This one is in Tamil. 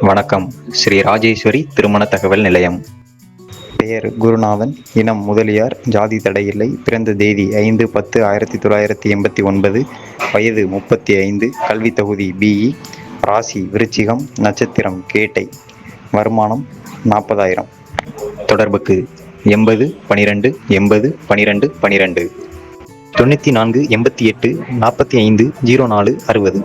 வணக்கம். ஸ்ரீ ராஜேஸ்வரி திருமண தகவல் நிலையம். பெயர் குருநாதன் இனம் முதலியார் ஜாதி தடையில்லை பிறந்த தேதி ஐந்து பத்து ஆயிரத்தி தொள்ளாயிரத்தி எண்பத்தி ஒன்பது வயது முப்பத்தி ஐந்து கல்வி தகுதி பிஇ ராசி விருச்சிகம் நட்சத்திரம் கேட்டை வருமானம் நாற்பதாயிரம். தொடர்புக்கு எண்பது பனிரெண்டு எண்பது பனிரெண்டு பனிரெண்டு. தொண்ணூற்றி நான்கு எண்பத்தி எட்டு நாற்பத்தி ஐந்து ஜீரோ நாலு அறுபது.